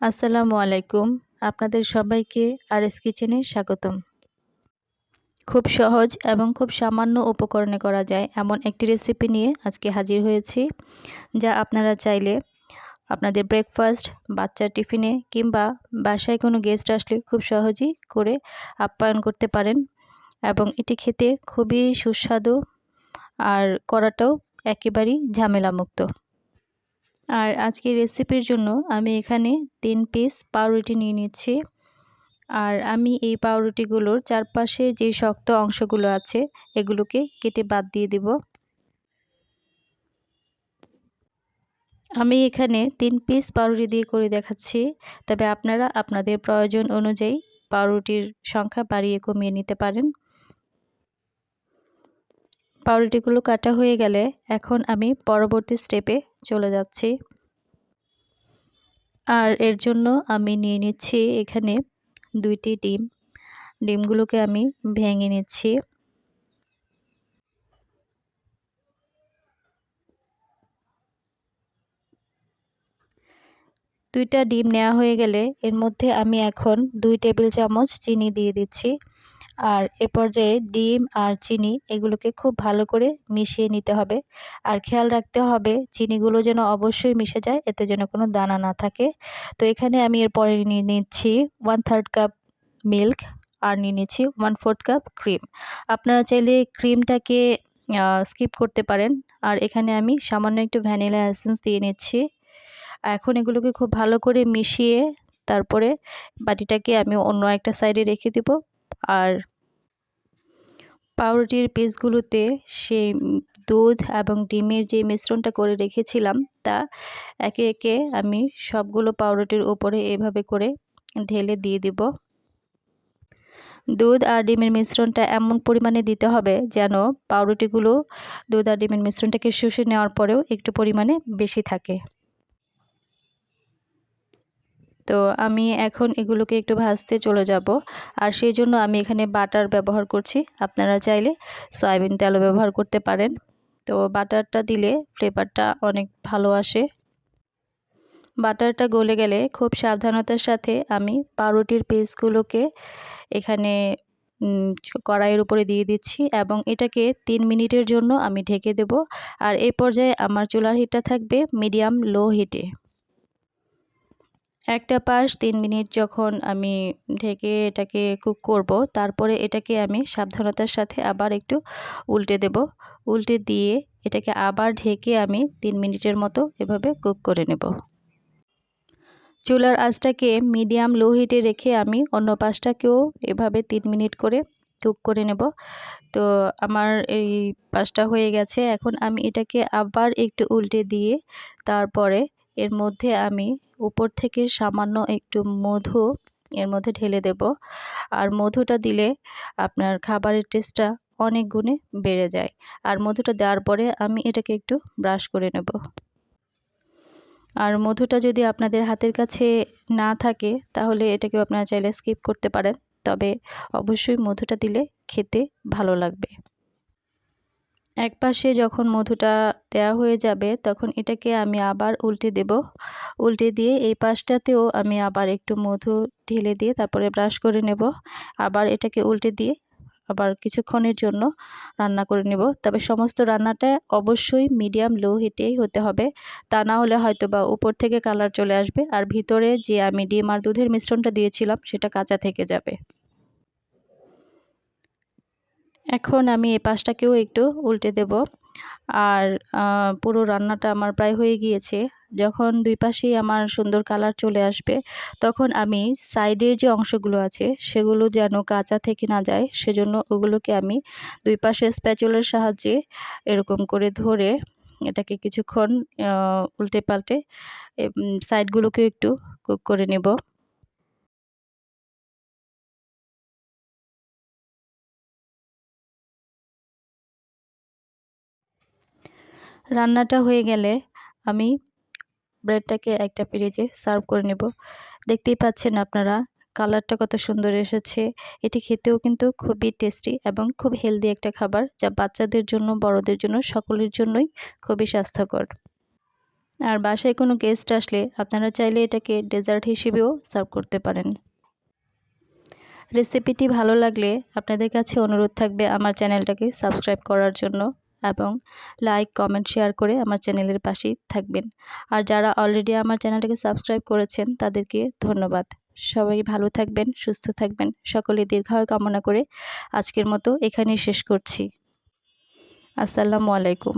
আসসালামু আলাইকুম। আপনাদের সবাইকে আর এস কিচেনে স্বাগতম। খুব সহজ এবং খুব সামান্য উপকরণে করা যায় এমন একটি রেসিপি নিয়ে আজকে হাজির হয়েছি, যা আপনারা চাইলে আপনাদের ব্রেকফাস্ট, বাচ্চার টিফিনে কিংবা বাসায় কোনো গেস্ট আসলে খুব সহজেই করে আপ্যায়ন করতে পারেন এবং এটি খেতে খুবই সুস্বাদু আর করাটাও একেবারেই ঝামেলামুক্ত। আর আজকের রেসিপির জন্য আমি এখানে তিন পিস পাউরুটি নিয়ে নিচ্ছি। আর আমি এই পাউরুটিগুলোর চারপাশে যে শক্ত অংশগুলো আছে, এগুলোকে কেটে বাদ দিয়ে দিব। আমি এখানে তিন পিস পাউরুটি দিয়ে করে দেখাচ্ছি। তবে আপনারা আপনাদের প্রয়োজন অনুযায়ী পাউরুটির সংখ্যা বাড়িয়ে কমিয়ে নিতে পারেন। পাউরুটিগুলো কাটা হয়ে গেলে এখন আমি পরবর্তী স্টেপে চলে যাচ্ছি। আর এর জন্য আমি নিয়ে নিচ্ছি এখানে দুইটি ডিম। ডিমগুলোকে আমি ভেঙে নিচ্ছি। দুইটা ডিম নেওয়া হয়ে গেলে এর মধ্যে আমি এখন দুই টেবিল চামচ চিনি দিয়ে দিচ্ছি। আর এ পর্যায়ে ডিম আর চিনি এগুলোকে খুব ভালো করে মিশিয়ে নিতে হবে। আর খেয়াল রাখতে হবে চিনিগুলো যেন অবশ্যই মিশে যায়, এতে যেন কোনো দানা না থাকে। তো এখানে আমি এরপরে নিয়ে নিচ্ছি ওয়ান থার্ড কাপ মিল্ক আর নিয়ে নিচ্ছি ওয়ান ফোর্থ কাপ ক্রিম আপনারা চাইলে ক্রিমটাকে স্কিপ করতে পারেন। আর এখানে আমি সামান্য একটু ভ্যানিলা এসেন্স দিয়ে নিচ্ছি। এখন এগুলোকে খুব ভালো করে মিশিয়ে তারপরে বাটিটাকে আমি অন্য একটা সাইডে রেখে দেব। আর পাউরুটির পিসগুলোতে সেই দুধ এবং ডিমের যে মিশ্রণটা করে রেখেছিলাম, তা একে একে আমি সবগুলো পাউরুটির উপরে এভাবে করে ঢেলে দিয়ে দিব। দুধ আর ডিমের মিশ্রণটা এমন পরিমাণে দিতে হবে যেন পাউরুটিগুলো দুধ আর ডিমের মিশ্রণটাকে শুষে নেওয়ার পরেও একটু পরিমাণে বেশি থাকে। তো আমি এখন এগুলোকে একটু ভাজতে চলে যাব। আর সেই জন্য আমি এখানে বাটার ব্যবহার করছি, আপনারা চাইলে সয়াবিন তেলও ব্যবহার করতে পারেন। তো বাটারটা দিলে ফ্লেভারটা অনেক ভালো আসে। বাটারটা গলে গেলে খুব সাবধানতার সাথে আমি পাউরুটির পিসগুলোকে এখানে কড়াইয়ের উপরে দিয়ে দিচ্ছি এবং এটাকে তিন মিনিটের জন্য আমি ঢেকে দেব। আর এই পর্যায়ে আমার চুলার হিটটা থাকবে মিডিয়াম লো হিটে। একটা পাশ তিন মিনিট যখন আমি ঢেকে এটাকে কুক করব, তারপরে এটাকে আমি সাবধানতার সাথে আবার একটু উল্টে দেব। উল্টে দিয়ে এটাকে আবার ঢেকে আমি তিন মিনিটের মতো এভাবে কুক করে নেব। চুলার আঁচটাকে মিডিয়াম লো হিটে রেখে আমি অন্য পাশটাকেও এভাবে তিন মিনিট করে কুক করে নেব। তো আমার এই পাশটা হয়ে গেছে। এখন আমি এটাকে আবার একটু উল্টে দিয়ে তারপরে এর মধ্যে আমি উপর থেকে সামান্য একটু মধু এর মধ্যে ঢেলে দেব। আর মধুটা দিলে আপনার খাবারের টেস্টটা অনেক গুণে বেড়ে যায়। আর মধুটা দেওয়ার পরে আমি এটাকে একটু ব্রাশ করে নেব। আর মধুটা যদি আপনাদের হাতের কাছে না থাকে, তাহলে এটাকেও আপনারা চাইলে স্কিপ করতে পারেন। তবে অবশ্যই মধুটা দিলে খেতে ভালো লাগবে। এক পাশে যখন মধুটা দেওয়া হয়ে যাবে, তখন এটাকে আমি আবার উল্টে দেব। উল্টে দিয়ে এই পাশটাতেও আমি আবার একটু মধু ঢেলে দিয়ে তারপরে ব্রাশ করে নেব। আবার এটাকে উল্টে দিয়ে আবার কিছুক্ষণের জন্য রান্না করে নেব। তবে সমস্ত রান্নাটা অবশ্যই মিডিয়াম লো হিটেই হতে হবে। তা না হলে হয়তো বা উপর থেকে কালার চলে আসবে। আর ভিতরে যে আমি ডিম আর দুধের মিশ্রণটা দিয়েছিলাম, সেটা কাঁচা থেকে যাবে। এখন আমি এই পাশটাকেও একটু উল্টে দেব। আর পুরো রান্নাটা আমার প্রায় হয়ে গিয়েছে। যখন দুই পাশেই আমার সুন্দর কালার চলে আসবে, তখন আমি সাইডের যে অংশগুলো আছে, সেগুলো যেন কাঁচা থেকে না যায়, সেজন্য ওগুলোকে আমি দুই পাশে স্প্যাচুলের সাহায্যে এরকম করে ধরে এটাকে কিছুক্ষণ উল্টে পাল্টে সাইডগুলোকেও একটু কুক করে নেব। রান্নাটা হয়ে গেলে আমি ব্রেডটাকে একটা পিরিজে সার্ভ করে নেব। দেখতেই পাচ্ছেন আপনারা, কালারটা কত সুন্দর এসেছে। এটি খেতেও কিন্তু খুবই টেস্টি এবং খুব হেলদি একটা খাবার, যা বাচ্চাদের জন্য, বড়দের জন্য, সকলের জন্যই খুবই স্বাস্থ্যকর। আর বাসায় কোনো গেস্ট আসলে আপনারা চাইলে এটাকে ডেজার্ট হিসেবেও সার্ভ করতে পারেন। রেসিপিটি ভালো লাগলে আপনাদের কাছে অনুরোধ থাকবে আমার চ্যানেলটাকে সাবস্ক্রাইব করার জন্য। এবং লাইক কমেন্ট শেয়ার করে আমার চ্যানেলের পাশেই থাকবেন। আর যারা অলরেডি আমার চ্যানেলটাকে সাবস্ক্রাইব করেছেন, তাদেরকে ধন্যবাদ। সবাই ভালো থাকবেন, সুস্থ থাকবেন। সকলে দীর্ঘায়ু কামনা করে আজকের মতো এখানেই শেষ করছি। আসসালামু আলাইকুম।